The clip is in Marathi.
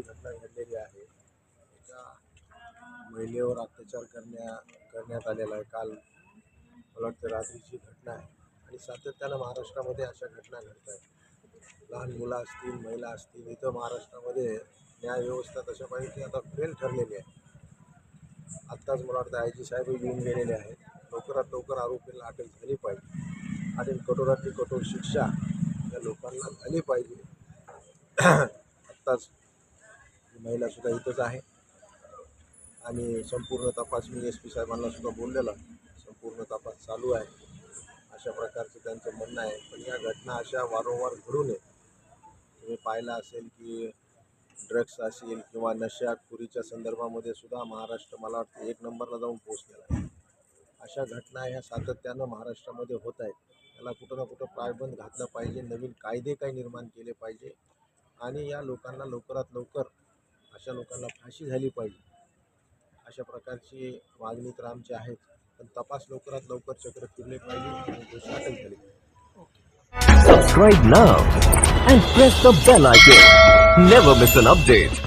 घटना घडलेली आहे. एका महिलेवर अत्याचार करण्या करण्यात आलेला आहे. काल मला वाटतं रात्रीची घटना आहे. आणि सातत्यानं महाराष्ट्रामध्ये अशा घटना घडत आहेत लहान मुलं असतील महिला असतील इथं महाराष्ट्रामध्ये न्यायव्यवस्था तशा पाहिजे ती आता फेल ठरलेली आहे. आत्ताच मला वाटतं आय जी साहेब येऊन गेलेले आहेत. लवकरात लवकर आरोपींना अटक झाली पाहिजे. आणि कठोरातली कठोर शिक्षा या लोकांना झाली पाहिजे. आत्ताच महिलासुद्धा इथंच आहे. आणि संपूर्ण तपास मी एस पी साहेबांनासुद्धा बोललेला. संपूर्ण तपास चालू आहे. अशा प्रकारचं त्यांचं म्हणणं आहे. पण या घटना अशा वारंवार घडू नये. तुम्ही पाहिलं असेल की ड्रग्स असेल किंवा नशाखोरीच्या संदर्भामध्ये सुद्धा महाराष्ट्र मला वाटतं एक नंबरला जाऊन पोहोचलेला आहे. अशा घटना ह्या सातत्यानं महाराष्ट्रामध्ये होत आहेत. त्याला कुठं ना कुठं पायबंद घातलं पाहिजे. नवीन कायदे काही निर्माण केले पाहिजे. आणि या लोकांना लवकरात लवकर अशा लोकांना फाशी झाली पाहिजे अशा प्रकारची मागणी तर आमची आहेच पण तपास लवकरात लवकर चक्र फिरले पाहिजे आणि दोषी अटक झाली पाहिजे Subscribe now and press the bell icon. Never miss an update.